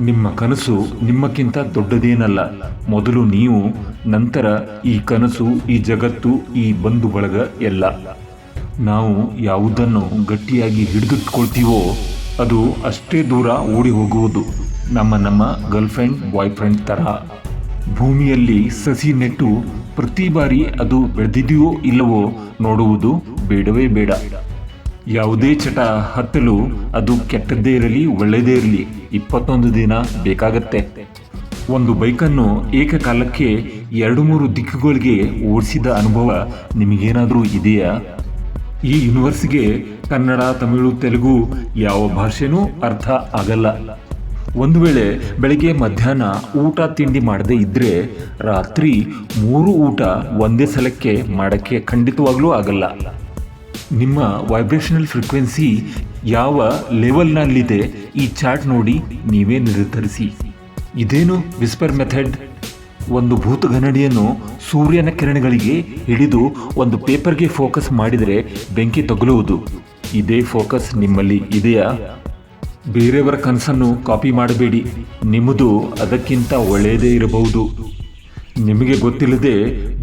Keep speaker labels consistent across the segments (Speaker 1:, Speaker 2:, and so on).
Speaker 1: ನಿಮ್ಮ ಕನಸು ನಿಮ್ಮಕ್ಕಿಂತ ದೊಡ್ಡದೇನಲ್ಲ. ಮೊದಲು ನೀವು, ನಂತರ ಈ ಕನಸು, ಈ ಜಗತ್ತು, ಈ ಬಂಧು ಬಳಗ ಎಲ್ಲ. ನಾವು ಯಾವುದನ್ನು ಗಟ್ಟಿಯಾಗಿ ಹಿಡಿದಿಟ್ಕೊಳ್ತೀವೋ, ಅದು ಅಷ್ಟೇ ದೂರ ಓಡಿ ಹೋಗುವುದು. ನಮ್ಮ ನಮ್ಮ ಗರ್ಲ್ಫ್ರೆಂಡ್ ಬಾಯ್ ಫ್ರೆಂಡ್ ಭೂಮಿಯಲ್ಲಿ ಸಸಿ ನೆಟ್ಟು ಪ್ರತಿ ಬಾರಿ ಅದು ಬೆಳೆದಿದೆಯೋ ಇಲ್ಲವೋ ನೋಡುವುದು ಬೇಡವೇ ಬೇಡ. ಯಾವುದೇ ಚಟ ಹತ್ತಲು ಅದು ಕೆಟ್ಟದ್ದೇ ಇರಲಿ, ಒಳ್ಳೆಯದೇ ಇರಲಿ. ಇಪ್ಪತ್ತೊಂದು ದಿನ ಬೇಕಾಗತ್ತೆ. ಒಂದು ಬೈಕನ್ನು ಏಕಕಾಲಕ್ಕೆ ಎರಡು ಮೂರು ದಿಕ್ಕುಗಳಿಗೆ ಓಡಿಸಿದ ಅನುಭವ ನಿಮಗೇನಾದರೂ ಇದೆಯಾ? ಈ ಯೂನಿವರ್ಸ್ಗೆ ಕನ್ನಡ, ತಮಿಳು, ತೆಲುಗು ಯಾವ ಭಾಷೆನೂ ಅರ್ಥ ಆಗಲ್ಲ. ಒಂದು ವೇಳೆ ಬೆಳಗ್ಗೆ ಮಧ್ಯಾಹ್ನ ಊಟ ತಿಂಡಿ ಮಾಡದೇ ಇದ್ದರೆ ರಾತ್ರಿ ಮೂರು ಊಟ ಒಂದೇ ಸಲಕ್ಕೆ ಮಾಡೋಕ್ಕೆ ಖಂಡಿತವಾಗ್ಲೂ ಆಗಲ್ಲ. ನಿಮ್ಮ ವೈಬ್ರೇಷನಲ್ ಫ್ರೀಕ್ವೆನ್ಸಿ ಯಾವ ಲೆವೆಲ್ನಲ್ಲಿದೆ ಈ ಚಾರ್ಟ್ ನೋಡಿ ನೀವೇ ನಿರ್ಧರಿಸಿ. ಇದೇನು ವಿಸ್ಪರ್ ಮೆಥಡ್ ಒಂದು ಭೂತಗನ್ನಡಿಯನ್ನು ಸೂರ್ಯನ ಕಿರಣಗಳಿಗೆ ಹಿಡಿದು ಒಂದು ಪೇಪರ್ಗೆ ಫೋಕಸ್ ಮಾಡಿದರೆ ಬೆಂಕಿ ತಗುಲುವುದು. ಇದೇ ಫೋಕಸ್ ನಿಮ್ಮಲ್ಲಿ ಇದೆಯಾ? ಬೇರೆಯವರ ಕನಸನ್ನು ಕಾಪಿ ಮಾಡಬೇಡಿ. ನಿಮ್ಮದು ಅದಕ್ಕಿಂತ ಒಳ್ಳೆಯದೇ ಇರಬಹುದು. ನಿಮಗೆ ಗೊತ್ತಿಲ್ಲದೆ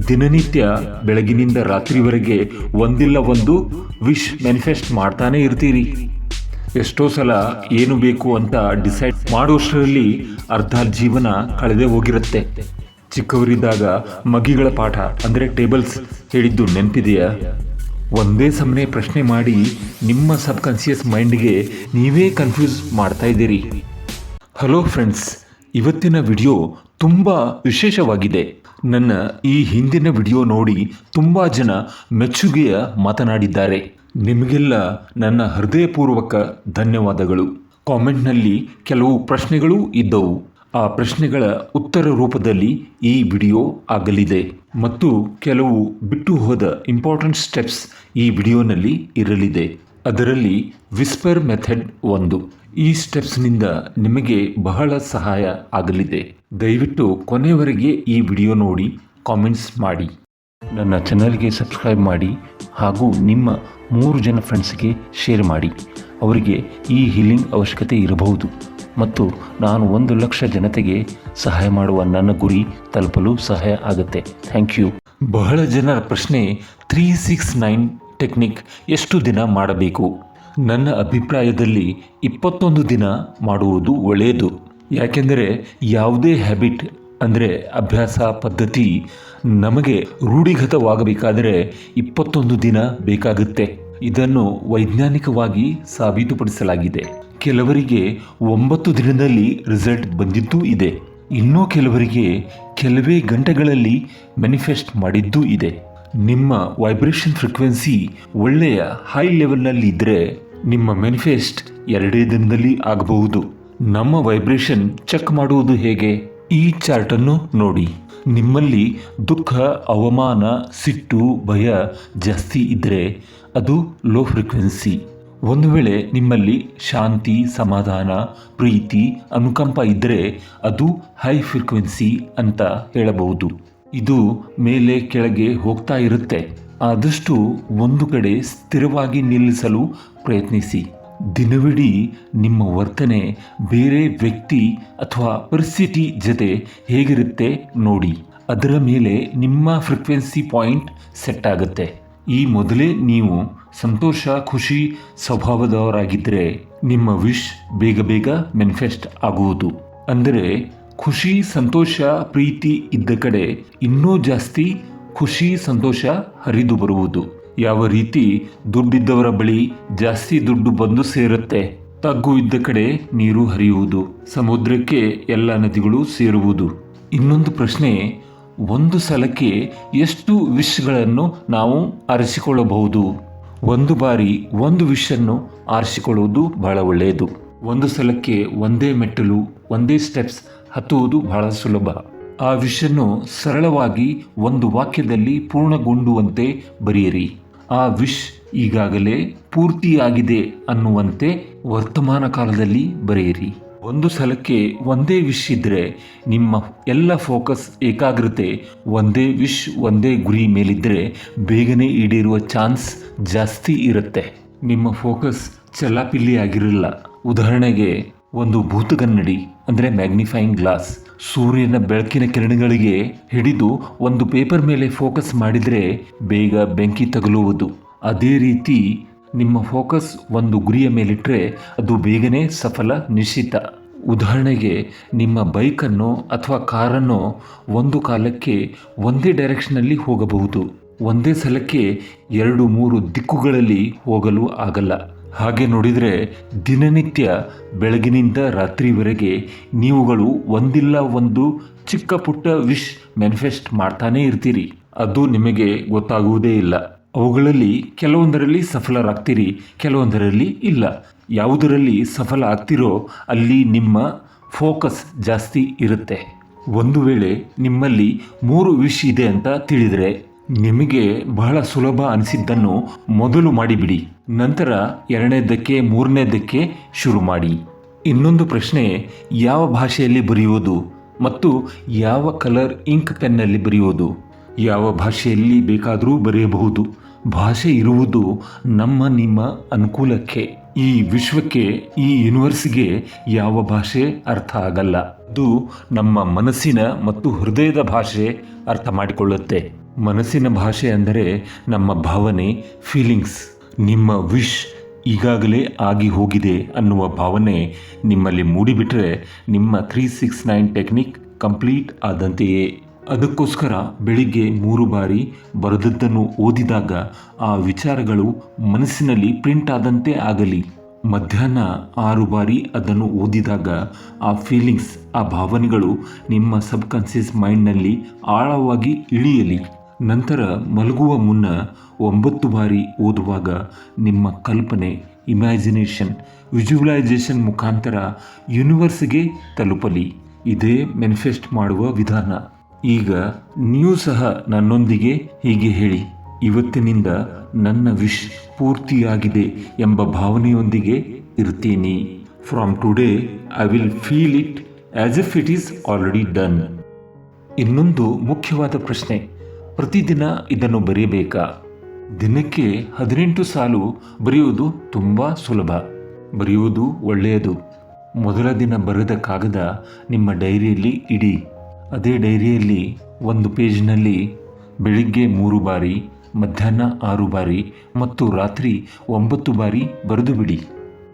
Speaker 1: ದಿನನಿತ್ಯ ಬೆಳಗಿನಿಂದ ರಾತ್ರಿವರೆಗೆ ಒಂದಿಲ್ಲ ಒಂದು ವಿಶ್ ಮ್ಯಾನಿಫೆಸ್ಟ್ ಮಾಡ್ತಾನೆ ಇರ್ತೀರಿ. ಎಷ್ಟೋ ಸಲ ಏನು ಬೇಕು ಅಂತ ಡಿಸೈಡ್ ಮಾಡುವಷ್ಟರಲ್ಲಿ ಅರ್ಧ ಜೀವನ ಕಳೆದೇ ಹೋಗಿರುತ್ತೆ. ಚಿಕ್ಕವರಿದ್ದಾಗ ಮಗಿಗಳ ಪಾಠ, ಅಂದರೆ ಟೇಬಲ್ಸ್, ಹೇಳಿದ್ದು ನೆನಪಿದೆಯಾ? ಒಂದೇ ಸಮನೆ ಪ್ರಶ್ನೆ ಮಾಡಿ ನಿಮ್ಮ ಸಬ್ ಕಾನ್ಸಿಯಸ್ ಮೈಂಡ್ಗೆ ನೀವೇ ಕನ್ಫ್ಯೂಸ್ ಮಾಡ್ತಾ ಇದ್ದೀರಿ. ಹಲೋ ಫ್ರೆಂಡ್ಸ್, ಇವತ್ತಿನ ವಿಡಿಯೋ ತುಂಬ ವಿಶೇಷವಾಗಿದೆ. ನನ್ನ ಈ ಹಿಂದಿನ ವಿಡಿಯೋ ನೋಡಿ ತುಂಬ ಜನ ಮೆಚ್ಚುಗೆಯ ಮಾತನಾಡಿದ್ದಾರೆ. ನಿಮಗೆಲ್ಲ ನನ್ನ ಹೃದಯಪೂರ್ವಕ ಧನ್ಯವಾದಗಳು. ಕಾಮೆಂಟ್ನಲ್ಲಿ ಕೆಲವು ಪ್ರಶ್ನೆಗಳೂ ಇದ್ದವು. ಆ ಪ್ರಶ್ನೆಗಳ ಉತ್ತರ ರೂಪದಲ್ಲಿ ಈ ವಿಡಿಯೋ ಆಗಲಿದೆ. ಮತ್ತು ಕೆಲವು ಬಿಟ್ಟು ಹೋದ ಇಂಪಾರ್ಟೆಂಟ್ ಸ್ಟೆಪ್ಸ್ ಈ ವಿಡಿಯೋನಲ್ಲಿ ಇರಲಿದೆ. ಅದರಲ್ಲಿ ವಿಸ್ಪರ್ ಮೆಥಡ್ ಒಂದು. ಈ ಸ್ಟೆಪ್ಸ್ನಿಂದ ನಿಮಗೆ ಬಹಳ ಸಹಾಯ ಆಗಲಿದೆ. ದಯವಿಟ್ಟು ಕೊನೆಯವರೆಗೆ ಈ ವಿಡಿಯೋ ನೋಡಿ ಕಾಮೆಂಟ್ಸ್ ಮಾಡಿ. ನನ್ನ ಚಾನಲ್ಗೆ ಸಬ್ಸ್ಕ್ರೈಬ್ ಮಾಡಿ ಹಾಗೂ ನಿಮ್ಮ ಮೂರು ಜನ ಫ್ರೆಂಡ್ಸ್ಗೆ ಶೇರ್ ಮಾಡಿ. ಅವರಿಗೆ ಈ ಹೀಲಿಂಗ್ ಅವಶ್ಯಕತೆ ಇರಬಹುದು ಮತ್ತು ನಾನು ಒಂದು ಲಕ್ಷ ಜನತೆಗೆ ಸಹಾಯ ಮಾಡುವ ನನ್ನ ಗುರಿ ತಲುಪಲು ಸಹಾಯ ಆಗುತ್ತೆ. ಥ್ಯಾಂಕ್ ಯು ಬಹಳ ಜನರ ಪ್ರಶ್ನೆ ತ್ರೀ ಸಿಕ್ಸ್ ನೈನ್ ಟೆಕ್ನಿಕ್ ಎಷ್ಟು ದಿನ ಮಾಡಬೇಕು? ನನ್ನ ಅಭಿಪ್ರಾಯದಲ್ಲಿ ಇಪ್ಪತ್ತೊಂದು ದಿನ ಮಾಡುವುದು ಒಳ್ಳೆಯದು. ಯಾಕೆಂದರೆ ಯಾವುದೇ ಹ್ಯಾಬಿಟ್ ಅಂದರೆ ಅಭ್ಯಾಸ, ಪದ್ಧತಿ ನಮಗೆ ರೂಢಿಗತವಾಗಬೇಕಾದರೆ ಇಪ್ಪತ್ತೊಂದು ದಿನ ಬೇಕಾಗುತ್ತೆ. ಇದನ್ನು ವೈಜ್ಞಾನಿಕವಾಗಿ ಸಾಬೀತುಪಡಿಸಲಾಗಿದೆ. ಕೆಲವರಿಗೆ ಒಂಬತ್ತು ದಿನದಲ್ಲಿ ರಿಸಲ್ಟ್ ಬಂದಿದ್ದೂ ಇದೆ. ಇನ್ನೂ ಕೆಲವರಿಗೆ ಕೆಲವೇ ಗಂಟೆಗಳಲ್ಲಿ ಮ್ಯಾನಿಫೆಸ್ಟ್ ಮಾಡಿದ್ದೂ ಇದೆ. ನಿಮ್ಮ ವೈಬ್ರೇಷನ್ ಫ್ರೀಕ್ವೆನ್ಸಿ ಒಳ್ಳೆಯ ಹೈ ಲೆವೆಲ್ನಲ್ಲಿ ಇದ್ದರೆ ನಿಮ್ಮ ಮ್ಯಾನಿಫೆಸ್ಟ್ ಎರಡೇ ದಿನದಲ್ಲಿ ಆಗಬಹುದು. ನಮ್ಮ ವೈಬ್ರೇಷನ್ ಚೆಕ್ ಮಾಡುವುದು ಹೇಗೆ? ಈ ಚಾರ್ಟನ್ನು ನೋಡಿ. ನಿಮ್ಮಲ್ಲಿ ದುಃಖ, ಅವಮಾನ, ಸಿಟ್ಟು, ಭಯ ಜಾಸ್ತಿ ಇದ್ದರೆ ಅದು ಲೋ ಫ್ರೀಕ್ವೆನ್ಸಿ ಒಂದು ವೇಳೆ ನಿಮ್ಮಲ್ಲಿ ಶಾಂತಿ, ಸಮಾಧಾನ, ಪ್ರೀತಿ, ಅನುಕಂಪ ಇದ್ದರೆ ಅದು ಹೈ ಫ್ರೀಕ್ವೆನ್ಸಿ ಅಂತ ಹೇಳಬಹುದು. ಇದು ಮೇಲೆ ಕೆಳಗೆ ಹೋಗ್ತಾ ಇರುತ್ತೆ. ಆದಷ್ಟು ಒಂದು ಕಡೆ ಸ್ಥಿರವಾಗಿ ನಿಲ್ಲಿಸಲು ಪ್ರಯತ್ನಿಸಿ. ದಿನವಿಡೀ ನಿಮ್ಮ ವರ್ತನೆ ಬೇರೆ ವ್ಯಕ್ತಿ ಅಥವಾ ಪರಿಸ್ಥಿತಿ ಜೊತೆ ಹೇಗಿರುತ್ತೆ ನೋಡಿ. ಅದರ ಮೇಲೆ ನಿಮ್ಮ ಫ್ರಿಕ್ವೆನ್ಸಿ ಪಾಯಿಂಟ್ ಸೆಟ್ ಆಗುತ್ತೆ. ಈ ಮೊದಲೇ ನೀವು ಸಂತೋಷ, ಖುಷಿ ಸ್ವಭಾವದವರಾಗಿದ್ದರೆ ನಿಮ್ಮ ವಿಶ್ ಬೇಗ ಬೇಗ ಮೆನಿಫೆಸ್ಟ್ ಆಗುವುದು. ಅಂದರೆ ಖುಷಿ, ಸಂತೋಷ, ಪ್ರೀತಿ ಇದ್ದ ಕಡೆ ಇನ್ನೂ ಜಾಸ್ತಿ ಖುಷಿ, ಸಂತೋಷ ಹರಿದು ಬರುವುದು. ಯಾವ ರೀತಿ ದುಡ್ಡಿದ್ದವರ ಬಳಿ ಜಾಸ್ತಿ ದುಡ್ಡು ಬಂದು ಸೇರುತ್ತೆ? ತಗ್ಗು ಇದ್ದ ಕಡೆ ನೀರು ಹರಿಯುವುದು, ಸಮುದ್ರಕ್ಕೆ ಎಲ್ಲ ನದಿಗಳು ಸೇರುವುದು. ಇನ್ನೊಂದು ಪ್ರಶ್ನೆ, ಒಂದು ಸಲಕ್ಕೆ ಎಷ್ಟು ವಿಶ್ಗಳನ್ನು ನಾವು ಆರಿಸಿಕೊಳ್ಳಬಹುದು? ಒಂದು ಬಾರಿ ಒಂದು ವಿಷನ್ನು ಆರಿಸಿಕೊಳ್ಳುವುದು ಬಹಳ ಒಳ್ಳೆಯದು. ಒಂದು ಸಲಕ್ಕೆ ಒಂದೇ ಮೆಟ್ಟಲು, ಒಂದೇ ಸ್ಟೆಪ್ಸ್ ಹತ್ತುವುದು ಬಹಳ ಸುಲಭ. ಆ ವಿಷನ್ನು ಸರಳವಾಗಿ ಒಂದು ವಾಕ್ಯದಲ್ಲಿ ಪೂರ್ಣಗೊಂಡುವಂತೆ ಬರೆಯಿರಿ. ಆ ವಿಶ್ ಈಗಾಗಲೇ ಪೂರ್ತಿಯಾಗಿದೆ ಅನ್ನುವಂತೆ ವರ್ತಮಾನ ಕಾಲದಲ್ಲಿ ಬರೆಯಿರಿ. ಒಂದು ಸಲಕ್ಕೆ ಒಂದೇ ವಿಶ್ ಇದ್ದರೆ ನಿಮ್ಮ ಎಲ್ಲ ಫೋಕಸ್ ಏಕಾಗ್ರತೆ ಒಂದೇ ವಿಶ್, ಒಂದೇ ಗುರಿ ಮೇಲಿದ್ದರೆ ಬೇಗನೆ ಈಡೇರುವ ಚಾನ್ಸ್ ಜಾಸ್ತಿ ಇರುತ್ತೆ. ನಿಮ್ಮ ಫೋಕಸ್ ಚಲಾಪಿಲ್ಲಿ ಆಗಿರಲ್ಲ ಉದಾಹರಣೆಗೆ ಒಂದು ಭೂತಗನ್ನಡಿ, ಅಂದರೆ ಮ್ಯಾಗ್ನಿಫೈಯಿಂಗ್ ಗ್ಲಾಸ್. ಸೂರ್ಯನ ಬೆಳಕಿನ ಕಿರಣಗಳಿಗೆ ಹಿಡಿದು ಒಂದು ಪೇಪರ್ ಮೇಲೆ ಫೋಕಸ್ ಮಾಡಿದರೆ ಬೇಗ ಬೆಂಕಿ ತಗಲುವುದು. ಅದೇ ರೀತಿ ನಿಮ್ಮ ಫೋಕಸ್ ಒಂದು ಗುರಿಯ ಮೇಲಿಟ್ಟರೆ ಅದು ಬೇಗನೆ ಸಫಲ, ನಿಶ್ಚಿತ. ಉದಾಹರಣೆಗೆ ನಿಮ್ಮ ಬೈಕನ್ನು ಅಥವಾ ಕಾರನ್ನು ಒಂದು ಕಾಲಕ್ಕೆ ಒಂದೇ ಡೈರೆಕ್ಷನಲ್ಲಿ ಹೋಗಬಹುದು. ಒಂದೇ ಸಲಕ್ಕೆ ಎರಡು, ಮೂರು ದಿಕ್ಕುಗಳಲ್ಲಿ ಹೋಗಲು ಆಗಲ್ಲ. ಹಾಗೆ ನೋಡಿದರೆ ದಿನನಿತ್ಯ ಬೆಳಗಿನಿಂದ ರಾತ್ರಿವರೆಗೆ ನೀವುಗಳು ಒಂದಿಲ್ಲ ಒಂದು ಚಿಕ್ಕ ಪುಟ್ಟ ವಿಶ್ ಮ್ಯಾನಿಫೆಸ್ಟ್ ಮಾಡ್ತಾನೇ ಇರ್ತೀರಿ. ಅದು ನಿಮಗೆ ಗೊತ್ತಾಗುವುದೇ ಇಲ್ಲ. ಅವುಗಳಲ್ಲಿ ಕೆಲವೊಂದರಲ್ಲಿ ಸಫಲರಾಗ್ತೀರಿ, ಕೆಲವೊಂದರಲ್ಲಿ ಇಲ್ಲ. ಯಾವುದರಲ್ಲಿ ಸಫಲ ಆಗ್ತಿರೋ ಅಲ್ಲಿ ನಿಮ್ಮ ಫೋಕಸ್ ಜಾಸ್ತಿ ಇರುತ್ತೆ. ಒಂದು ವೇಳೆ ನಿಮ್ಮಲ್ಲಿ ಮೂರು ವಿಶ್ ಇದೆ ಅಂತ ತಿಳಿದರೆ ನಿಮಗೆ ಬಹಳ ಸುಲಭ ಅನಿಸಿದ್ದನ್ನು ಮೊದಲು ಮಾಡಿಬಿಡಿ. ನಂತರ ಎರಡನೇದಕ್ಕೆ ಮೂರನೇದಕ್ಕೆ ಶುರು ಮಾಡಿ. ಇನ್ನೊಂದು ಪ್ರಶ್ನೆ, ಯಾವ ಭಾಷೆಯಲ್ಲಿ ಬರೆಯುವುದು ಮತ್ತು ಯಾವ ಕಲರ್ ಇಂಕ್ ಪೆನ್ನಲ್ಲಿ ಬರೆಯುವುದು? ಯಾವ ಭಾಷೆಯಲ್ಲಿ ಬೇಕಾದರೂ ಬರೆಯಬಹುದು. ಭಾಷೆ ಇರುವುದು ನಮ್ಮ ನಿಮ್ಮ ಅನುಕೂಲಕ್ಕೆ. ಈ ವಿಶ್ವಕ್ಕೆ, ಈ ಯೂನಿವರ್ಸ್ಗೆ ಯಾವ ಭಾಷೆ ಅರ್ಥ ಆಗಲ್ಲ. ಅದು ನಮ್ಮ ಮನಸ್ಸಿನ ಮತ್ತು ಹೃದಯದ ಭಾಷೆ ಅರ್ಥ ಮಾಡಿಕೊಳ್ಳುತ್ತೆ. ಮನಸ್ಸಿನ ಭಾಷೆ ಅಂದರೆ ನಮ್ಮ ಭಾವನೆ ಫೀಲಿಂಗ್ಸ್ ನಿಮ್ಮ ವಿಶ್ ಈಗಾಗಲೇ ಆಗಿ ಹೋಗಿದೆ ಅನ್ನುವ ಭಾವನೆ ನಿಮ್ಮಲ್ಲಿ ಮೂಡಿಬಿಟ್ರೆ ನಿಮ್ಮ three six nine technique complete ಆದಂತೆಯೇ. ಅದಕ್ಕೋಸ್ಕರ ಬೆಳಿಗ್ಗೆ ಮೂರು ಬಾರಿ ಬರೆದದ್ದನ್ನು ಓದಿದಾಗ ಆ ವಿಚಾರಗಳು ಮನಸ್ಸಿನಲ್ಲಿ ಪ್ರಿಂಟ್ ಆದಂತೆ ಆಗಲಿ. ಮಧ್ಯಾಹ್ನ ಆರು ಬಾರಿ ಅದನ್ನು ಓದಿದಾಗ ಆ ಫೀಲಿಂಗ್ಸ್ ಆ ಭಾವನೆಗಳು ನಿಮ್ಮ ಸಬ್ಕಾನ್ಷಿಯಸ್ ಮೈಂಡ್ನಲ್ಲಿ ಆಳವಾಗಿ ಇಳಿಯಲಿ. ನಂತರ ಮಲಗುವ ಮುನ್ನ ಒಂಬತ್ತು ಬಾರಿ ಓದುವಾಗ ನಿಮ್ಮ ಕಲ್ಪನೆ ಇಮ್ಯಾಜಿನೇಷನ್ ವಿಜುವಲೈಸೇಷನ್ ಮುಖಾಂತರ ಯೂನಿವರ್ಸ್ಗೆ ತಲುಪಲಿ. ಇದೇ ಮ್ಯಾನಿಫೆಸ್ಟ್ ಮಾಡುವ ವಿಧಾನ. ಈಗ ನೀವು ಸಹ ನನ್ನೊಂದಿಗೆ ಹೀಗೆ ಹೇಳಿ. ಇವತ್ತಿನಿಂದ ನನ್ನ ವಿಶ್ ಪೂರ್ತಿಯಾಗಿದೆ ಎಂಬ ಭಾವನೆಯೊಂದಿಗೆ ಇರ್ತೀನಿ from today I will feel it as if it is already done ಇನ್ನೊಂದು ಮುಖ್ಯವಾದ ಪ್ರಶ್ನೆ. ಪ್ರತಿದಿನ ಇದನ್ನು ಬರೆಯಬೇಕಾ ದಿನಕ್ಕೆ ಹದಿನೆಂಟು ಸಾಲು ಬರೆಯುವುದು ತುಂಬ ಸುಲಭ. ಬರೆಯುವುದು ಒಳ್ಳೆಯದು. ಮೊದಲ ದಿನ ಬರೆದ ಕಾಗದ ನಿಮ್ಮ ಡೈರಿಯಲ್ಲಿ ಇಡಿ. ಅದೇ ಡೈರಿಯಲ್ಲಿ ಒಂದು ಪೇಜ್ನಲ್ಲಿ ಬೆಳಿಗ್ಗೆ ಮೂರು ಬಾರಿ, ಮಧ್ಯಾಹ್ನ ಆರು ಬಾರಿ ಮತ್ತು ರಾತ್ರಿ ಒಂಬತ್ತು ಬಾರಿ ಬರೆದು ಬಿಡಿ.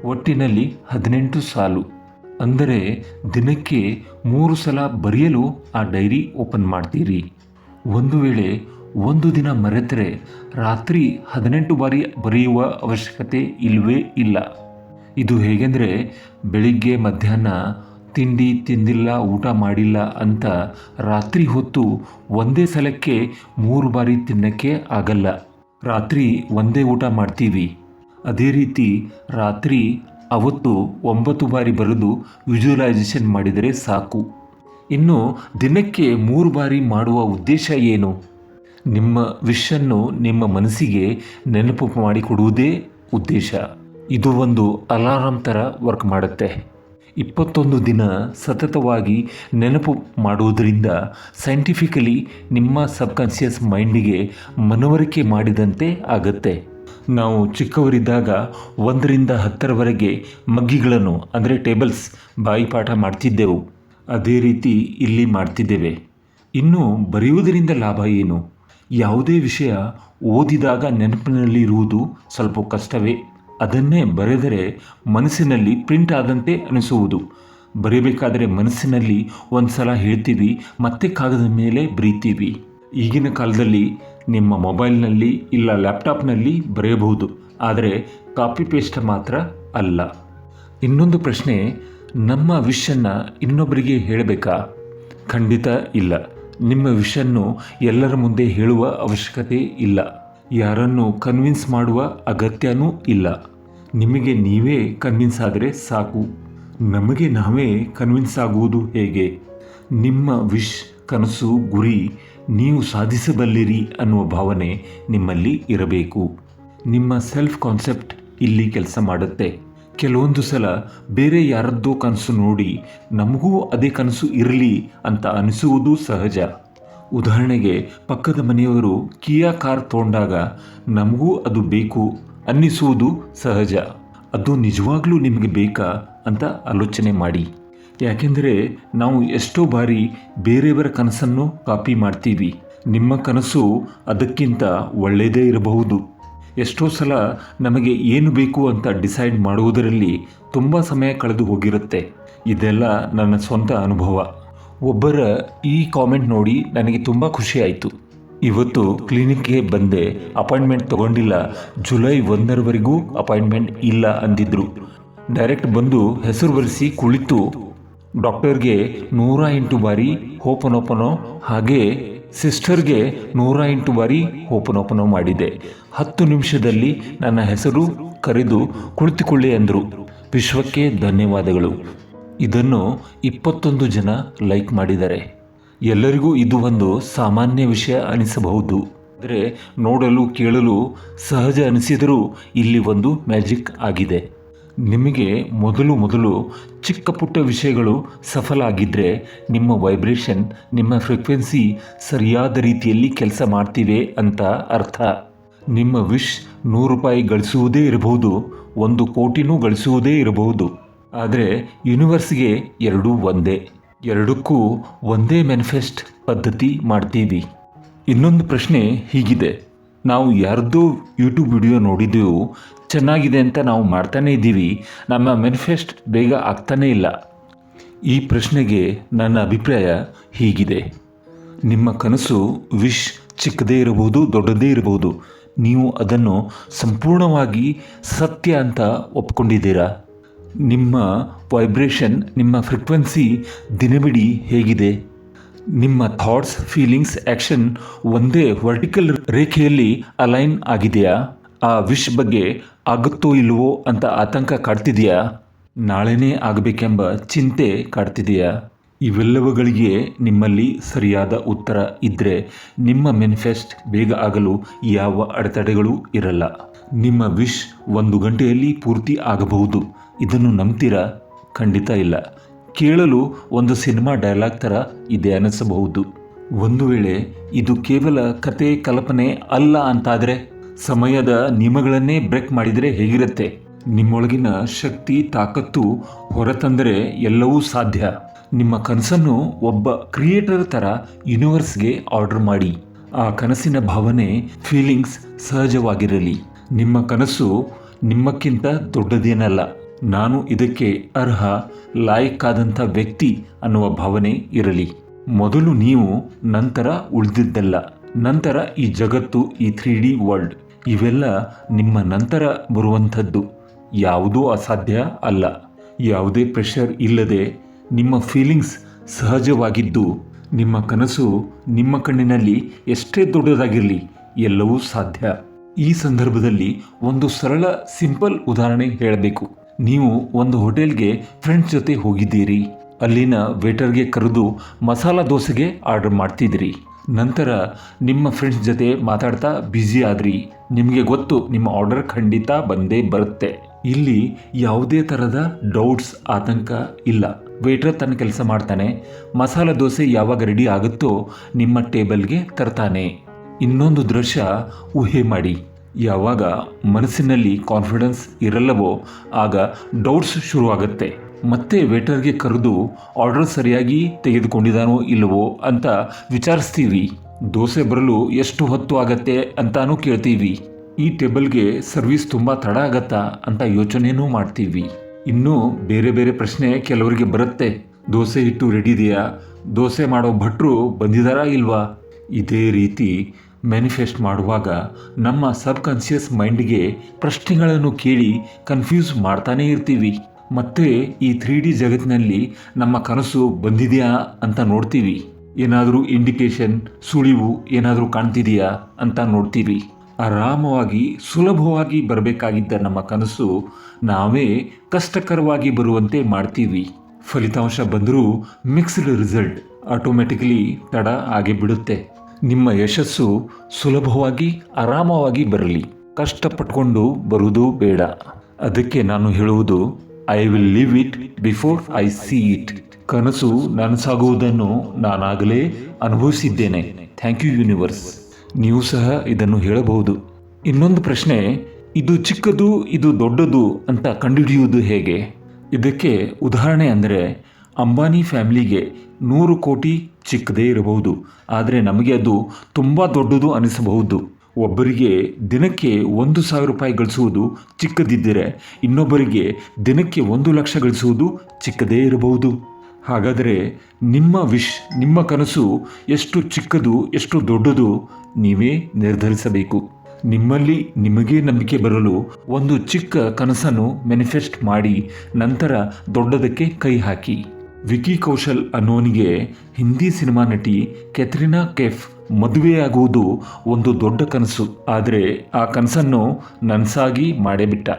Speaker 1: ಒಟ್ಟಿನಲ್ಲಿ ಹದಿನೆಂಟು ಸಾಲು. ಅಂದರೆ ದಿನಕ್ಕೆ ಮೂರು ಸಲ ಬರೆಯಲು ಆ ಡೈರಿ ಓಪನ್ ಮಾಡ್ತೀರಿ. ಒಂದು ವೇಳೆ ಒಂದು ದಿನ ಮರೆತರೆ ರಾತ್ರಿ ಹದಿನೆಂಟು ಬಾರಿ ಬರೆಯುವ ಅವಶ್ಯಕತೆ ಇಲ್ಲವೇ ಇಲ್ಲ. ಇದು ಹೇಗೆಂದರೆ ಬೆಳಿಗ್ಗೆ ಮಧ್ಯಾಹ್ನ ತಿಂಡಿ ತಿಂದಿಲ್ಲ, ಊಟ ಮಾಡಿಲ್ಲ ಅಂತ ರಾತ್ರಿ ಹೊತ್ತು ಒಂದೇ ಸಲಕ್ಕೆ ಮೂರು ಬಾರಿ ತಿನ್ನಕ್ಕೆ ಆಗಲ್ಲ. ರಾತ್ರಿ ಒಂದೇ ಊಟ ಮಾಡ್ತೀವಿ. ಅದೇ ರೀತಿ ರಾತ್ರಿ ಅವತ್ತು ಒಂಬತ್ತು ಬಾರಿ ಬರೆದು ವಿಜುವಲೈಸೇಷನ್ ಮಾಡಿದರೆ ಸಾಕು. ಇನ್ನು ದಿನಕ್ಕೆ ಮೂರು ಬಾರಿ ಮಾಡುವ ಉದ್ದೇಶ ಏನು? ನಿಮ್ಮ ವಿಷನ್ನು ನಿಮ್ಮ ಮನಸ್ಸಿಗೆ ನೆನಪು ಮಾಡಿಕೊಡುವುದೇ ಉದ್ದೇಶ. ಇದು ಒಂದು ಅಲಾರಾಮ್ ಥರ ವರ್ಕ್ ಮಾಡುತ್ತೆ. ಇಪ್ಪತ್ತೊಂದು ದಿನ ಸತತವಾಗಿ ನೆನಪು ಮಾಡುವುದರಿಂದ ಸೈಂಟಿಫಿಕಲಿ ನಿಮ್ಮ ಸಬ್ಕಾನ್ಷಿಯಸ್ ಮೈಂಡಿಗೆ ಮನವರಿಕೆ ಮಾಡಿದಂತೆ ಆಗತ್ತೆ. ನಾವು ಚಿಕ್ಕವರಿದ್ದಾಗ ಒಂದರಿಂದ ಹತ್ತರವರೆಗೆ ಮಗ್ಗಿಗಳನ್ನು, ಅಂದರೆ ಟೇಬಲ್ಸ್ ಬಾಯಿಪಾಠ ಮಾಡ್ತಿದ್ದೆವು. ಅದೇ ರೀತಿ ಇಲ್ಲಿ ಮಾಡ್ತಿದ್ದೇವೆ. ಇನ್ನು ಬರೆಯುವುದರಿಂದ ಲಾಭ ಏನು? ಯಾವುದೇ ವಿಷಯ ಓದಿದಾಗ ನೆನಪಿನಲ್ಲಿರುವುದು ಸ್ವಲ್ಪ ಕಷ್ಟವೇ. ಅದನ್ನೇ ಬರೆದರೆ ಮನಸ್ಸಿನಲ್ಲಿ ಪ್ರಿಂಟ್ ಆದಂತೆ ಅನಿಸುವುದು. ಬರೀಬೇಕಾದರೆ ಮನಸ್ಸಿನಲ್ಲಿ ಒಂದು ಸಲ ಹೇಳ್ತೀವಿ, ಮತ್ತೆ ಕಾಗದ ಮೇಲೆ ಬರೀತೀವಿ. ಈಗಿನ ಕಾಲದಲ್ಲಿ ನಿಮ್ಮ ಮೊಬೈಲ್ನಲ್ಲಿ ಇಲ್ಲ ಲ್ಯಾಪ್ಟಾಪ್ನಲ್ಲಿ ಬರೆಯಬಹುದು, ಆದರೆ ಕಾಪಿ ಪೇಸ್ಟ್ ಮಾತ್ರ ಅಲ್ಲ. ಇನ್ನೊಂದು ಪ್ರಶ್ನೆ ನಮ್ಮ ವಿಷನ್ನು ಇನ್ನೊಬ್ಬರಿಗೆ ಹೇಳಬೇಕಾ? ಖಂಡಿತ ಇಲ್ಲ. ನಿಮ್ಮ ವಿಷನ್ನು ಎಲ್ಲರ ಮುಂದೆ ಹೇಳುವ ಅವಶ್ಯಕತೆ ಇಲ್ಲ. ಯಾರನ್ನು ಕನ್ವಿನ್ಸ್ ಮಾಡುವ ಅಗತ್ಯನೂ ಇಲ್ಲ. ನಿಮಗೆ ನೀವೇ ಕನ್ವಿನ್ಸ್ ಆದರೆ ಸಾಕು. ನಮಗೆ ನಾವೇ ಕನ್ವಿನ್ಸ್ ಆಗುವುದು ಹೇಗೆ? ನಿಮ್ಮ ವಿಶ್ ಕನಸು, ಗುರಿ ನೀವು ಸಾಧಿಸಬಲ್ಲಿರಿ ಅನ್ನುವ ಭಾವನೆ ನಿಮ್ಮಲ್ಲಿ ಇರಬೇಕು. ನಿಮ್ಮ ಸೆಲ್ಫ್ ಕಾನ್ಸೆಪ್ಟ್ ಇಲ್ಲಿ ಕೆಲಸ ಮಾಡುತ್ತೆ. ಕೆಲವೊಂದು ಸಲ ಬೇರೆ ಯಾರದ್ದೋ ಕನಸು ನೋಡಿ ನಮಗೂ ಅದೇ ಕನಸು ಇರಲಿ ಅಂತ ಅನಿಸುವುದು ಸಹಜ. ಉದಾಹರಣೆಗೆ ಪಕ್ಕದ ಮನೆಯವರು ಕಿಯಾ ಕಾರ್ ತೊಗೊಂಡಾಗ ನಮಗೂ ಅದು ಬೇಕು ಅನ್ನಿಸುವುದು ಸಹಜ. ಅದು ನಿಜವಾಗ್ಲೂ ನಿಮಗೆ ಬೇಕಾ ಅಂತ ಆಲೋಚನೆ ಮಾಡಿ. ಯಾಕೆಂದರೆ ನಾವು ಎಷ್ಟೋ ಬಾರಿ ಬೇರೆಯವರ ಕನಸನ್ನು ಕಾಪಿ ಮಾಡ್ತೀವಿ. ನಿಮ್ಮ ಕನಸು ಅದಕ್ಕಿಂತ ಒಳ್ಳೆಯದೇ ಇರಬಹುದು. ಎಷ್ಟೋ ಸಲ ನಮಗೆ ಏನು ಬೇಕು ಅಂತ ಡಿಸೈಡ್ ಮಾಡುವುದರಲ್ಲಿ ತುಂಬ ಸಮಯ ಕಳೆದು ಹೋಗಿರುತ್ತೆ. ಇದೆಲ್ಲ ನನ್ನ ಸ್ವಂತ ಅನುಭವ. ಒಬ್ಬರ ಈ ಕಾಮೆಂಟ್ ನೋಡಿ ನನಗೆ ತುಂಬ ಖುಷಿಯಾಯಿತು ಇವತ್ತು ಕ್ಲಿನಿಕ್ಗೆ ಬಂದೆ, ಅಪಾಯಿಂಟ್ಮೆಂಟ್ ತಗೊಂಡಿಲ್ಲ. ಜುಲೈ ಒಂದರವರೆಗೂ ಅಪಾಯಿಂಟ್ಮೆಂಟ್ ಇಲ್ಲ ಅಂದಿದ್ರು. ಡೈರೆಕ್ಟ್ ಬಂದು ಹೆಸರು ಬರೆಸಿ ಕುಳಿತು. ಡಾಕ್ಟರ್ಗೆ ನೂರ ಎಂಟು ಬಾರಿ ಹೋಪನೋಪನೋ ಹಾಗೆ ಸಿಸ್ಟರ್ಗೆ ನೂರ ಎಂಟು ಬಾರಿ ಓಪನ್ ಓಪನ್ ಮಾಡಿದೆ. ಹತ್ತು ನಿಮಿಷದಲ್ಲಿ ನನ್ನ ಹೆಸರು ಕರೆದು ಕುಳಿತುಕೊಳ್ಳಿ ಅಂದರು. ವಿಶ್ವಕ್ಕೆ ಧನ್ಯವಾದಗಳು. ಇದನ್ನು ಇಪ್ಪತ್ತೊಂದು ಜನ ಲೈಕ್ ಮಾಡಿದ್ದಾರೆ ಎಲ್ಲರಿಗೂ ಇದು ಒಂದು ಸಾಮಾನ್ಯ ವಿಷಯ ಅನಿಸಬಹುದು. ಆದರೆ ನೋಡಲು ಕೇಳಲು ಸಹಜ ಅನಿಸಿದರೂ ಇಲ್ಲಿ ಒಂದು ಮ್ಯಾಜಿಕ್ ಆಗಿದೆ. ನಿಮಗೆ ಮೊದಲು ಮೊದಲು ಚಿಕ್ಕ ಪುಟ್ಟ ವಿಷಯಗಳು ಸಫಲ ಆಗಿದ್ದರೆ ನಿಮ್ಮ ವೈಬ್ರೇಷನ್ ನಿಮ್ಮ ಫ್ರೀಕ್ವೆನ್ಸಿ ಸರಿಯಾದ ರೀತಿಯಲ್ಲಿ ಕೆಲಸ ಮಾಡ್ತಿವೆ ಅಂತ ಅರ್ಥ. ನಿಮ್ಮ ವಿಶ್ ನೂರು ರೂಪಾಯಿ ಗಳಿಸುವುದೇ ಇರಬಹುದು, ಒಂದು ಕೋಟಿನೂ ಗಳಿಸುವುದೇ ಇರಬಹುದು. ಆದರೆ ಯೂನಿವರ್ಸ್ಗೆ ಎರಡೂ ಒಂದೇ. ಎರಡಕ್ಕೂ ಒಂದೇ ಮ್ಯಾನಿಫೆಸ್ಟ್ ಪದ್ಧತಿ ಮಾಡ್ತೀವಿ. ಇನ್ನೊಂದು ಪ್ರಶ್ನೆ ಹೀಗಿದೆ. ನಾವು ಯಾರ್ದೋ ಯೂಟ್ಯೂಬ್ ವಿಡಿಯೋ ನೋಡಿದ್ದೆವು ಚೆನ್ನಾಗಿದೆ ಅಂತ ನಾವು ಮಾಡ್ತಾನೇ ಇದ್ದೀವಿ. ನಮ್ಮ ಮ್ಯಾನಿಫೆಸ್ಟ್ ಬೇಗ ಆಗ್ತಾನೇ ಇಲ್ಲ. ಈ ಪ್ರಶ್ನೆಗೆ ನನ್ನ ಅಭಿಪ್ರಾಯ ಹೀಗಿದೆ. ನಿಮ್ಮ ಕನಸು ವಿಶ್ ಚಿಕ್ಕದೇ ಇರಬಹುದು, ದೊಡ್ಡದೇ ಇರಬಹುದು. ನೀವು ಅದನ್ನು ಸಂಪೂರ್ಣವಾಗಿ ಸತ್ಯ ಅಂತ ಒಪ್ಕೊಂಡಿದ್ದೀರಾ? ನಿಮ್ಮ ವೈಬ್ರೇಷನ್ ನಿಮ್ಮ ಫ್ರಿಕ್ವೆನ್ಸಿ ದಿನವಿಡೀ ಹೇಗಿದೆ? ನಿಮ್ಮ ಥಾಟ್ಸ್ ಫೀಲಿಂಗ್ಸ್ ಆ್ಯಕ್ಷನ್ ಒಂದೇ ವರ್ಟಿಕಲ್ ರೇಖೆಯಲ್ಲಿ ಅಲೈನ್ ಆಗಿದೆಯಾ? ಆ ವಿಶ್ ಬಗ್ಗೆ ಆಗುತ್ತೋ ಇಲ್ವೋ ಅಂತ ಆತಂಕ ಕಾಡ್ತಿದೆಯಾ? ನಾಳೆನೇ ಆಗಬೇಕೆಂಬ ಚಿಂತೆ ಕಾಡ್ತಿದೆಯಾ? ಇವೆಲ್ಲವುಗಳಿಗೆ ನಿಮ್ಮಲ್ಲಿ ಸರಿಯಾದ ಉತ್ತರ ಇದ್ದರೆ ನಿಮ್ಮ ಮೆನಿಫೆಸ್ಟ್ ಬೇಗ ಆಗಲು ಯಾವ ಅಡೆತಡೆಗಳೂ ಇರಲ್ಲ. ನಿಮ್ಮ ವಿಶ್ ಒಂದು ಗಂಟೆಯಲ್ಲಿ ಪೂರ್ತಿ ಆಗಬಹುದು. ಇದನ್ನು ನಂಬ್ತೀರಾ? ಖಂಡಿತ ಇಲ್ಲ. ಕೇಳಲು ಒಂದು ಸಿನಿಮಾ ಡೈಲಾಗ್ ಥರ ಇದೆ ಅನಿಸಬಹುದು. ಒಂದು ವೇಳೆ ಇದು ಕೇವಲ ಕತೆ ಕಲ್ಪನೆ ಅಲ್ಲ ಅಂತಾದರೆ? ಸಮಯದ ನಿಯಮಗಳನ್ನೇ ಬ್ರೇಕ್ ಮಾಡಿದರೆ ಹೇಗಿರುತ್ತೆ? ನಿಮ್ಮೊಳಗಿನ ಶಕ್ತಿ, ತಾಕತ್ತು ಹೊರತಂದರೆ ಎಲ್ಲವೂ ಸಾಧ್ಯ. ನಿಮ್ಮ ಕನಸನ್ನು ಒಬ್ಬ ಕ್ರಿಯೇಟರ್ ಥರ ಯೂನಿವರ್ಸ್ಗೆ ಆರ್ಡರ್ ಮಾಡಿ. ಆ ಕನಸಿನ ಭಾವನೆ ಫೀಲಿಂಗ್ಸ್ ಸಹಜವಾಗಿರಲಿ. ನಿಮ್ಮ ಕನಸು ನಿಮ್ಮಕ್ಕಿಂತ ದೊಡ್ಡದೇನಲ್ಲ. ನಾನು ಇದಕ್ಕೆ ಅರ್ಹ ಲಾಯಕ್ಕಾದಂಥ ವ್ಯಕ್ತಿ ಅನ್ನುವ ಭಾವನೆ ಇರಲಿ. ಮೊದಲು ನೀವು ನಂತರ ಉಳಿದಿದ್ದಲ್ಲ. ನಂತರ ಈ ಜಗತ್ತು, ಈ ತ್ರೀ ಡಿ ವರ್ಲ್ಡ್ ಇವೆಲ್ಲ ನಿಮ್ಮ ನಂತರ ಬರುವಂಥದ್ದು. ಯಾವುದೂ ಅಸಾಧ್ಯ ಅಲ್ಲ. ಯಾವುದೇ ಪ್ರೆಷರ್ ಇಲ್ಲದೆ ನಿಮ್ಮ ಫೀಲಿಂಗ್ಸ್ ಸಹಜವಾಗಿದ್ದು, ನಿಮ್ಮ ಕನಸು ನಿಮ್ಮ ಕಣ್ಣಿನಲ್ಲಿ ಎಷ್ಟೇ ದೊಡ್ಡದಾಗಿರಲಿ ಎಲ್ಲವೂ ಸಾಧ್ಯ. ಈ ಸಂದರ್ಭದಲ್ಲಿ ಒಂದು ಸರಳ ಸಿಂಪಲ್ ಉದಾಹರಣೆ ಹೇಳಬೇಕು. ನೀವು ಒಂದು ಹೋಟೆಲ್ಗೆ ಫ್ರೆಂಡ್ಸ್ ಜೊತೆ ಹೋಗಿದ್ದೀರಿ. ಅಲ್ಲಿನ ವೇಟರ್ಗೆ ಕರೆದು ಮಸಾಲ ದೋಸೆಗೆ ಆರ್ಡರ್ ಮಾಡ್ತಿದ್ರಿ ನಂತರ ನಿಮ್ಮ ಫ್ರೆಂಡ್ಸ್ ಜೊತೆ ಮಾತಾಡ್ತಾ ಬ್ಯುಸಿ ಆದ್ರಿ. ನಿಮಗೆ ಗೊತ್ತು, ನಿಮ್ಮ ಆರ್ಡರ್ ಖಂಡಿತ ಬಂದೇ ಬರುತ್ತೆ. ಇಲ್ಲಿ ಯಾವುದೇ ಥರದ ಡೌಟ್ಸ್ ಆತಂಕ ಇಲ್ಲ. ವೇಟರ್ ತನ್ನ ಕೆಲಸ ಮಾಡ್ತಾನೆ. ಮಸಾಲ ದೋಸೆ ಯಾವಾಗ ರೆಡಿ ಆಗುತ್ತೋ ನಿಮ್ಮ ಟೇಬಲ್ಗೆ ತರ್ತಾನೆ. ಇನ್ನೊಂದು ದೃಶ್ಯ ಊಹೆ ಮಾಡಿ. ಯಾವಾಗ ಮನಸ್ಸಿನಲ್ಲಿ ಕಾನ್ಫಿಡೆನ್ಸ್ ಇರಲ್ಲವೋ, ಆಗ ಡೌಟ್ಸ್ ಶುರುವಾಗುತ್ತೆ. ಮತ್ತೆ ವೇಟರ್ಗೆ ಕರೆದು ಆರ್ಡರ್ ಸರಿಯಾಗಿ ತೆಗೆದುಕೊಂಡಿದ್ದಾನೋ ಇಲ್ಲವೋ ಅಂತ ವಿಚಾರಿಸ್ತೀವಿ. ದೋಸೆ ಬರಲು ಎಷ್ಟು ಹೊತ್ತು ಆಗತ್ತೆ ಅಂತಾನೂ ಕೇಳ್ತೀವಿ. ಈ ಟೇಬಲ್ಗೆ ಸರ್ವಿಸ್ ತುಂಬ ತಡ ಆಗತ್ತಾ ಅಂತ ಯೋಚನೆಯೂ ಮಾಡ್ತೀವಿ. ಇನ್ನೂ ಬೇರೆ ಬೇರೆ ಪ್ರಶ್ನೆ ಕೆಲವರಿಗೆ ಬರುತ್ತೆ. ದೋಸೆ ಹಿಟ್ಟು ರೆಡಿ ಇದೆಯಾ? ದೋಸೆ ಮಾಡೋ ಭಟ್ರು ಬಂದಿದ್ದಾರಾ ಇಲ್ವಾ? ಇದೇ ರೀತಿ ಮ್ಯಾನಿಫೆಸ್ಟ್ ಮಾಡುವಾಗ ನಮ್ಮ ಸಬ್ ಕಾನ್ಷಿಯಸ್ ಮೈಂಡ್ಗೆ ಪ್ರಶ್ನೆಗಳನ್ನು ಕೇಳಿ ಕನ್ಫ್ಯೂಸ್ ಮಾಡ್ತಾನೇ ಇರ್ತೀವಿ. ಮತ್ತೆ ಈ ತ್ರೀ ಡಿ ಜಗತ್ತಿನಲ್ಲಿ ನಮ್ಮ ಕನಸು ಬಂದಿದೆಯಾ ಅಂತ ನೋಡ್ತೀವಿ. ಏನಾದರೂ ಇಂಡಿಕೇಶನ್ ಸುಳಿವು ಏನಾದರೂ ಕಾಣ್ತಿದೆಯಾ ಅಂತ ನೋಡ್ತೀವಿ. ಆರಾಮವಾಗಿ, ಸುಲಭವಾಗಿ ಬರಬೇಕಾಗಿದ್ದ ನಮ್ಮ ಕನಸು ನಾವೇ ಕಷ್ಟಕರವಾಗಿ ಬರುವಂತೆ ಮಾಡ್ತೀವಿ. ಫಲಿತಾಂಶ ಬಂದರೂ ಮಿಕ್ಸ್ಡ್ ರಿಸಲ್ಟ್ ಆಟೋಮೆಟಿಕಲಿ ತಡ ಆಗೇ ಬಿಡುತ್ತೆ ನಿಮ್ಮ ಯಶಸ್ಸು ಸುಲಭವಾಗಿ, ಆರಾಮವಾಗಿ ಬರಲಿ. ಕಷ್ಟಪಟ್ಕೊಂಡು ಬರುವುದು ಬೇಡ. ಅದಕ್ಕೆ ನಾನು ಹೇಳುವುದು I will live it before I see it ಕನಸು ನನಸಾಗುವುದನ್ನು ನಾನಾಗಲೇ ಅನುಭವಿಸಿದ್ದೇನೆ. ಥ್ಯಾಂಕ್ ಯು ಯೂನಿವರ್ಸ್ ನೀವು ಸಹ ಇದನ್ನು ಹೇಳಬಹುದು. ಇನ್ನೊಂದು ಪ್ರಶ್ನೆ, ಇದು ಚಿಕ್ಕದು, ಇದು ದೊಡ್ಡದು ಅಂತ ಕಂಡುಹಿಡಿಯುವುದು ಹೇಗೆ? ಇದಕ್ಕೆ ಉದಾಹರಣೆ ಅಂದರೆ, ಅಂಬಾನಿ ಫ್ಯಾಮಿಲಿಗೆ ನೂರು ಕೋಟಿ ಚಿಕ್ಕದೇ ಇರಬಹುದು. ಆದರೆ ನಮಗೆ ಅದು ತುಂಬ ದೊಡ್ಡದು ಅನಿಸಬಹುದು. ಒಬ್ಬರಿಗೆ ದಿನಕ್ಕೆ ಒಂದು ಸಾವಿರ ರೂಪಾಯಿ ಗಳಿಸುವುದು ಚಿಕ್ಕದಿದ್ದರೆ ಇನ್ನೊಬ್ಬರಿಗೆ ದಿನಕ್ಕೆ ಒಂದು ಲಕ್ಷ ಗಳಿಸುವುದು ಚಿಕ್ಕದೇ ಇರಬಹುದು. ಹಾಗಾದರೆ ನಿಮ್ಮ ವಿಶ್, ನಿಮ್ಮ ಕನಸು ಎಷ್ಟು ಚಿಕ್ಕದು, ಎಷ್ಟು ದೊಡ್ಡದು ನೀವೇ ನಿರ್ಧರಿಸಬೇಕು. ನಿಮ್ಮಲ್ಲಿ ನಿಮಗೆ ನಂಬಿಕೆ ಬರಲು ಒಂದು ಚಿಕ್ಕ ಕನಸನ್ನು ಮ್ಯಾನಿಫೆಸ್ಟ್ ಮಾಡಿ, ನಂತರ ದೊಡ್ಡದಕ್ಕೆ ಕೈ ಹಾಕಿ. ವಿಕಿ ಕೌಶಲ್ ಅನ್ನೋನಿಗೆ ಹಿಂದಿ ಸಿನಿಮಾ ನಟಿ ಕೆತ್ರಿನಾ ಕೆಫ್ ಮದುವೆಯಾಗುವುದು ಒಂದು ದೊಡ್ಡ ಕನಸು. ಆದರೆ ಆ ಕನಸನ್ನು ನನಸಾಗಿ ಮಾಡೇಬಿಟ್ಟ.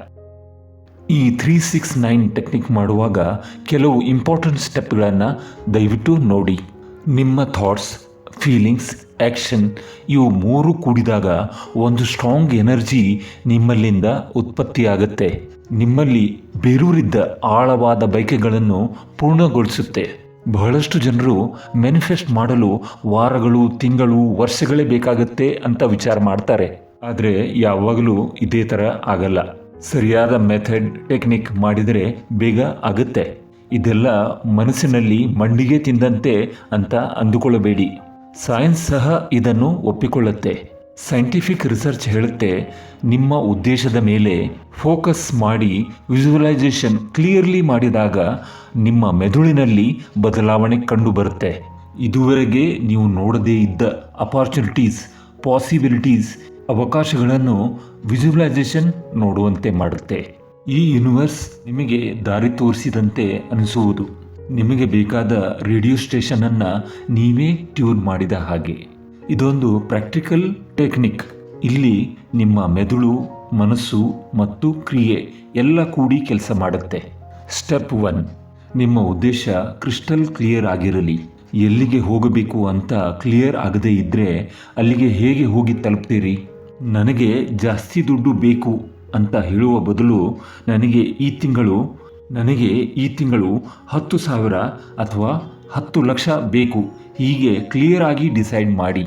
Speaker 1: ಈ ತ್ರೀ ಸಿಕ್ಸ್ ನೈನ್ ಟೆಕ್ನಿಕ್ ಮಾಡುವಾಗ ಕೆಲವು ಇಂಪಾರ್ಟೆಂಟ್ ಸ್ಟೆಪ್ಗಳನ್ನು ದಯವಿಟ್ಟು ನೋಡಿ. ನಿಮ್ಮ ಥಾಟ್ಸ್, ಫೀಲಿಂಗ್ಸ್ ಆ್ಯಕ್ಷನ್ ಇವು ಮೂರು ಕೂಡಿದಾಗ ಒಂದು ಸ್ಟ್ರಾಂಗ್ ಎನರ್ಜಿ ನಿಮ್ಮಲ್ಲಿಂದ ಉತ್ಪತ್ತಿಯಾಗುತ್ತೆ. ನಿಮ್ಮಲ್ಲಿ ಬೇರೂರಿದ್ದ ಆಳವಾದ ಬಯಕೆಗಳನ್ನು ಪೂರ್ಣಗೊಳಿಸುತ್ತೆ. ಬಹಳಷ್ಟು ಜನರು ಮ್ಯಾನಿಫೆಸ್ಟ್ ಮಾಡಲು ವಾರಗಳು, ತಿಂಗಳು, ವರ್ಷಗಳೇ ಬೇಕಾಗುತ್ತೆ ಅಂತ ವಿಚಾರ ಮಾಡ್ತಾರೆ. ಆದರೆ ಯಾವಾಗಲೂ ಇದೇ ಥರ ಆಗಲ್ಲ. ಸರಿಯಾದ ಮೆಥಡ್ ಟೆಕ್ನಿಕ್ ಮಾಡಿದರೆ ಬೇಗ ಆಗುತ್ತೆ. ಇದೆಲ್ಲ ಮನಸ್ಸಿನಲ್ಲಿ ಮಂಡಿಗೆ ತಿಂದಂತೆ ಅಂತ ಅಂದುಕೊಳ್ಳಬೇಡಿ. ಸೈನ್ಸ್ ಸಹ ಇದನ್ನು ಒಪ್ಪಿಕೊಳ್ಳುತ್ತೆ. ಸೈಂಟಿಫಿಕ್ ರಿಸರ್ಚ್ ಹೇಳುತ್ತೆ ನಿಮ್ಮ ಉದ್ದೇಶದ ಮೇಲೆ ಫೋಕಸ್ ಮಾಡಿ ವಿಜುವಲೈಸೇಷನ್ ಕ್ಲಿಯರ್ಲಿ ಮಾಡಿದಾಗ ನಿಮ್ಮ ಮೆದುಳಿನಲ್ಲಿ ಬದಲಾವಣೆ ಕಂಡುಬರುತ್ತೆ. ಇದುವರೆಗೆ ನೀವು ನೋಡದೇ ಇದ್ದ ಅಪಾರ್ಚುನಿಟೀಸ್ ಪಾಸಿಬಿಲಿಟೀಸ್ ಅವಕಾಶಗಳನ್ನು ವಿಜುವಲೈಸೇಷನ್ ನೋಡುವಂತೆ ಮಾಡುತ್ತೆ. ಈ ಯೂನಿವರ್ಸ್ ನಿಮಗೆ ದಾರಿ ತೋರಿಸಿದಂತೆ ಅನಿಸುವುದು. ನಿಮಗೆ ಬೇಕಾದ ರೇಡಿಯೋ ಸ್ಟೇಷನನ್ನು ನೀವೇ ಟ್ಯೂನ್ ಮಾಡಿದ ಹಾಗೆ. ಇದೊಂದು ಪ್ರಾಕ್ಟಿಕಲ್ ಟೆಕ್ನಿಕ್. ಇಲ್ಲಿ ನಿಮ್ಮ ಮೆದುಳು, ಮನಸ್ಸು ಮತ್ತು ಕ್ರಿಯೆ ಎಲ್ಲ ಕೂಡಿ ಕೆಲಸ ಮಾಡುತ್ತೆ. ಸ್ಟೆಪ್ ಒನ್, ನಿಮ್ಮ ಉದ್ದೇಶ ಕ್ರಿಸ್ಟಲ್ ಕ್ಲಿಯರ್ ಆಗಿರಲಿ. ಎಲ್ಲಿಗೆ ಹೋಗಬೇಕು ಅಂತ ಕ್ಲಿಯರ್ ಆಗದೇ ಇದ್ದರೆ ಅಲ್ಲಿಗೆ ಹೇಗೆ ಹೋಗಿ ತಲುಪ್ತೀರಿ? ನನಗೆ ಜಾಸ್ತಿ ದುಡ್ಡು ಬೇಕು ಅಂತ ಹೇಳುವ ಬದಲು ನನಗೆ ಈ ತಿಂಗಳು, ನನಗೆ ಈ ತಿಂಗಳು ಹತ್ತು ಸಾವಿರ ಅಥವಾ ಹತ್ತು ಲಕ್ಷ ಬೇಕು. ಹೀಗೆ ಕ್ಲಿಯರ್ ಆಗಿ ಡಿಸೈಡ್ ಮಾಡಿ.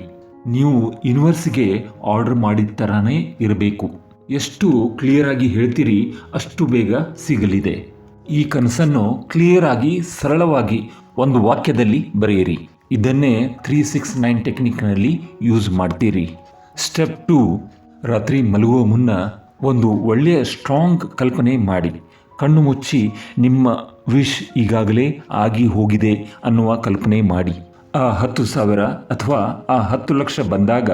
Speaker 1: ನೀವು ಯೂನಿವರ್ಸ್ಗೆ ಆರ್ಡರ್ ಮಾಡಿದ ಥರನೇ ಇರಬೇಕು. ಎಷ್ಟು ಕ್ಲಿಯರ್ ಆಗಿ ಹೇಳ್ತೀರಿ, ಅಷ್ಟು ಬೇಗ ಸಿಗಲಿದೆ. ಈ ಕನಸನ್ನು ಕ್ಲಿಯರ್ ಆಗಿ, ಸರಳವಾಗಿ ಒಂದು ವಾಕ್ಯದಲ್ಲಿ ಬರೆಯಿರಿ. ಇದನ್ನೇ ತ್ರೀ ಸಿಕ್ಸ್ ನೈನ್ ಟೆಕ್ನಿಕ್ನಲ್ಲಿ ಯೂಸ್ ಮಾಡ್ತೀರಿ. ಸ್ಟೆಪ್ ಟು ರಾತ್ರಿ ಮಲಗುವ ಮುನ್ನ ಒಂದು ಒಳ್ಳೆಯ ಸ್ಟ್ರಾಂಗ್ ಕಲ್ಪನೆ ಮಾಡಿ. ಕಣ್ಣು ಮುಚ್ಚಿ ನಿಮ್ಮ ವಿಶ್ ಈಗಾಗಲೇ ಆಗಿ ಹೋಗಿದೆ ಅನ್ನುವ ಕಲ್ಪನೆ ಮಾಡಿ. ಆ ಹತ್ತು ಸಾವಿರ ಅಥವಾ ಆ ಹತ್ತು ಲಕ್ಷ ಬಂದಾಗ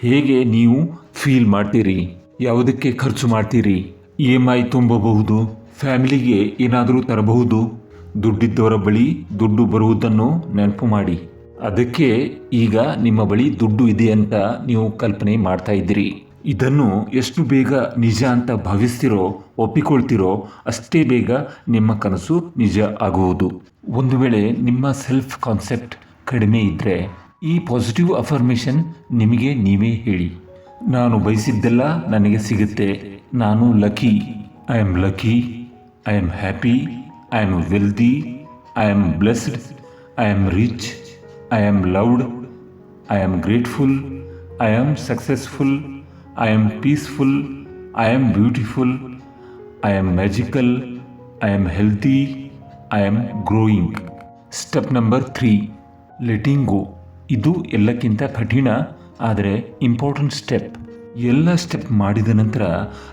Speaker 1: ಹೇಗೆ ನೀವು ಫೀಲ್ ಮಾಡ್ತೀರಿ? ಯಾವುದಕ್ಕೆ ಖರ್ಚು ಮಾಡ್ತೀರಿ? ಇ ಎಂ ಐ ತುಂಬಬಹುದು? ಫ್ಯಾಮಿಲಿಗೆ ಏನಾದರೂ ತರಬಹುದು? ದುಡ್ಡಿದ್ದವರ ಬಳಿ ದುಡ್ಡು ಬರುವುದನ್ನು ನೆನಪು ಮಾಡಿ. ಅದಕ್ಕೆ ಈಗ ನಿಮ್ಮ ಬಳಿ ದುಡ್ಡು ಇದೆ ಅಂತ ನೀವು ಕಲ್ಪನೆ ಮಾಡ್ತಾ ಇದ್ದೀರಿ. ಇದನ್ನು ಎಷ್ಟು ಬೇಗ ನಿಜ ಅಂತ ಭಾವಿಸ್ತಿರೋ, ಒಪ್ಪಿಕೊಳ್ತಿರೋ ಅಷ್ಟೇ ಬೇಗ ನಿಮ್ಮ ಕನಸು ನಿಜ ಆಗುವುದು. ಒಂದು ವೇಳೆ ನಿಮ್ಮ ಸೆಲ್ಫ್ ಕಾನ್ಸೆಪ್ಟ್ ಕಡಿಮೆ ಇದ್ದರೆ ಈ ಪಾಸಿಟಿವ್ ಅಫರ್ಮೇಷನ್ ನಿಮಗೆ ನೀವೇ ಹೇಳಿ ನಾನು ಬಯಸಿದ್ದೆಲ್ಲ ನನಗೆ ಸಿಗುತ್ತೆ ನಾನು lucky I am lucky I am happy I am wealthy I am blessed I am rich I am loved I am grateful I am successful I am peaceful I am beautiful I am magical I am healthy I am growing step number three letting ಇದು ಎಲ್ಲಕ್ಕಿಂತ ಕಠಿಣ, ಆದರೆ important step ಎಲ್ಲ step ಮಾಡಿದ ನಂತರ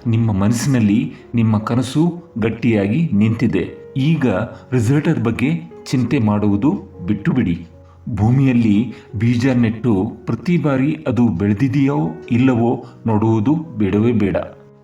Speaker 1: ನಿಮ್ಮ ಮನಸ್ಸಿನಲ್ಲಿ ನಿಮ್ಮ ಕನಸು ಗಟ್ಟಿಯಾಗಿ ನಿಂತಿದೆ. ಈಗ ರಿಸಲ್ಟರ್ ಬಗ್ಗೆ ಚಿಂತೆ ಮಾಡುವುದು ಬಿಟ್ಟು ಬಿಡಿ ಭೂಮಿಯಲ್ಲಿ ಬೀಜ ನೆಟ್ಟು ಪ್ರತಿ ಬಾರಿ ಅದು ಬೆಳೆದಿದೆಯೋ ಇಲ್ಲವೋ ನೋಡುವುದು ಬೇಡವೇ ಬೇಡ.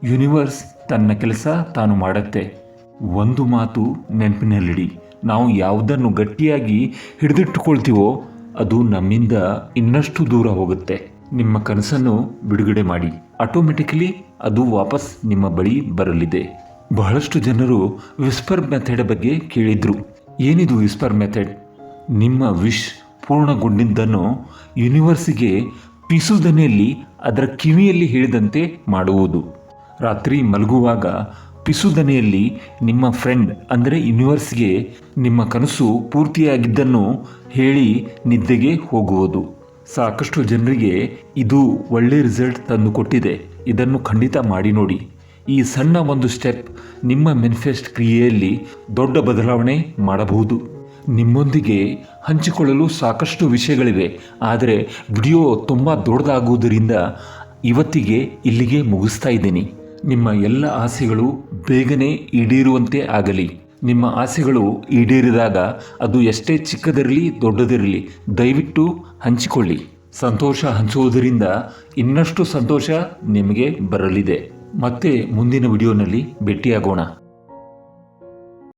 Speaker 1: ಯೂನಿವರ್ಸ್ ತನ್ನ ಕೆಲಸ ತಾನು ಮಾಡುತ್ತೆ. ಒಂದು ಮಾತು ನೆನಪಿನಲ್ಲಿಡಿ. ನಾವು ಯಾವುದನ್ನು ಗಟ್ಟಿಯಾಗಿ ಹಿಡಿದಿಟ್ಟುಕೊಳ್ತೀವೋ ಅದು ನಮ್ಮಿಂದ ಇನ್ನಷ್ಟು ದೂರ ಹೋಗುತ್ತೆ. ನಿಮ್ಮ ಕನಸನ್ನು ಬಿಡುಗಡೆ ಮಾಡಿ. ಆಟೋಮೆಟಿಕಲಿ ಅದು ವಾಪಸ್ ನಿಮ್ಮ ಬಳಿ ಬರಲಿದೆ. ಬಹಳಷ್ಟು ಜನರು ವಿಸ್ಪರ್ ಮೆಥಡ್ ಬಗ್ಗೆ ಕೇಳಿದ್ರು. ಏನಿದು ವಿಸ್ಪರ್ ಮೆಥಡ್? ನಿಮ್ಮ ವಿಶ್ ಪೂರ್ಣಗೊಂಡಿದ್ದನ್ನು ಯೂನಿವರ್ಸಿಗೆ ಪಿಸುದನೆಯಲ್ಲಿ ಅದರ ಕಿವಿಯಲ್ಲಿ ಹೇಳಿದಂತೆ ಮಾಡುವುದು. ರಾತ್ರಿ ಮಲಗುವಾಗ ಪಿಸುದನೆಯಲ್ಲಿ ನಿಮ್ಮ ಫ್ರೆಂಡ್ ಅಂದರೆ ಯೂನಿವರ್ಸ್ಗೆ ನಿಮ್ಮ ಕನಸು ಪೂರ್ತಿಯಾಗಿದ್ದನ್ನು ಹೇಳಿ ನಿದ್ದೆಗೆ ಹೋಗುವುದು. ಸಾಕಷ್ಟು ಜನರಿಗೆ ಇದು ಒಳ್ಳೆ ರಿಸಲ್ಟ್ ತಂದುಕೊಟ್ಟಿದೆ. ಇದನ್ನು ಖಂಡಿತ ಮಾಡಿ ನೋಡಿ. ಈ ಸಣ್ಣ ಒಂದು ಸ್ಟೆಪ್ ನಿಮ್ಮ ಮೆನಿಫೆಸ್ಟ್ ಕ್ರಿಯೆಯಲ್ಲಿ ದೊಡ್ಡ ಬದಲಾವಣೆ ಮಾಡಬಹುದು. ನಿಮ್ಮೊಂದಿಗೆ ಹಂಚಿಕೊಳ್ಳಲು ಸಾಕಷ್ಟು ವಿಷಯಗಳಿವೆ. ಆದರೆ ವಿಡಿಯೋ ತುಂಬ ದೊಡ್ಡದಾಗುವುದರಿಂದ ಇವತ್ತಿಗೆ ಇಲ್ಲಿಗೆ ಮುಗಿಸ್ತಾ ಇದ್ದೀನಿ. ನಿಮ್ಮ ಎಲ್ಲ ಆಸೆಗಳು ಬೇಗನೆ ಈಡೇರುವಂತೆ ಆಗಲಿ. ನಿಮ್ಮ ಆಸೆಗಳು ಈಡೇರಿದಾಗ ಅದು ಎಷ್ಟೇ ಚಿಕ್ಕದಿರಲಿ ದೊಡ್ಡದಿರಲಿ ದಯವಿಟ್ಟು ಹಂಚಿಕೊಳ್ಳಿ. ಸಂತೋಷ ಹಂಚುವುದರಿಂದ ಇನ್ನಷ್ಟು ಸಂತೋಷ ನಿಮಗೆ ಬರಲಿದೆ. ಮತ್ತೆ ಮುಂದಿನ ವಿಡಿಯೋನಲ್ಲಿ ಭೇಟಿಯಾಗೋಣ.